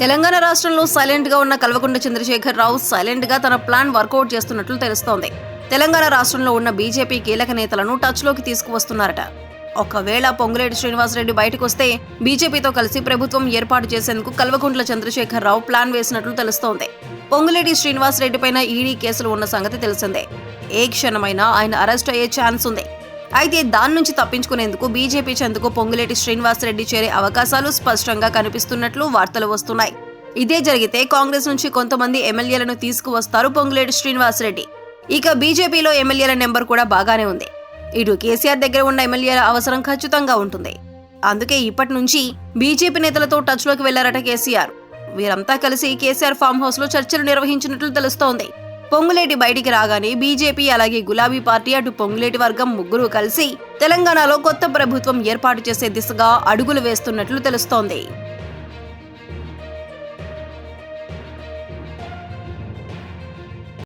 తెలంగాణ రాష్ట్రంలో సైలెంట్గా ఉన్న కల్వకుంట్ల చంద్రశేఖర్ రావు సైలెంట్గా తన ప్లాన్ వర్కౌట్ చేస్తున్నట్లు తెలుస్తోంది. తెలంగాణ రాష్ట్రంలో ఉన్న బీజేపీ కీలక నేతలను టచ్లోకి తీసుకువస్తున్నారట. ఒకవేళ పొంగులేటి శ్రీనివాసరెడ్డి బయటకు వస్తే బీజేపీతో కలిసి ప్రభుత్వం ఏర్పాటు చేసేందుకు కల్వకుంట్ల చంద్రశేఖర్ రావు ప్లాన్ వేసినట్లు తెలుస్తోంది. పొంగులేటి శ్రీనివాసరెడ్డి పైన ఈడీ కేసులు ఉన్న సంగతి తెలిసిందే. ఏ క్షణమైనా ఆయన అరెస్ట్ అయ్యే ఛాన్స్ ఉంది. అయితే దాని నుంచి తప్పించుకునేందుకు బీజేపీ చెందుకు పొంగులేటి శ్రీనివాసరెడ్డి చేరే అవకాశాలు స్పష్టంగా కనిపిస్తున్నట్లు వార్తలు వస్తున్నాయి. ఇదే జరిగితే కాంగ్రెస్ నుంచి కొంతమంది ఎమ్మెల్యేలను తీసుకువస్తారు పొంగులేటి శ్రీనివాసరెడ్డి ఇక బీజేపీలో ఎమ్మెల్యేల నెంబర్ కూడా బాగానే ఉంది. ఇటు కేసీఆర్ దగ్గర ఉన్న ఎమ్మెల్యేల అవసరం ఖచ్చితంగా ఉంటుంది. అందుకే ఇప్పటి నుంచి బీజేపీ నేతలతో టచ్లోకి వెళ్ళారట కేసీఆర్. వీరంతా కలిసి కేసీఆర్ ఫామ్ హౌస్లో చర్చలు నిర్వహించినట్లు తెలుస్తోంది. పొంగులేటి బయటికి రాగానే బీజేపీ అలాగే గులాబీ పార్టీ అటు పొంగులేటి వర్గం ముగ్గురు కలిసి తెలంగాణలో కొత్త ప్రభుత్వం ఏర్పాటు చేసే దిశగా అడుగులు వేస్తున్నట్లు తెలుస్తోంది.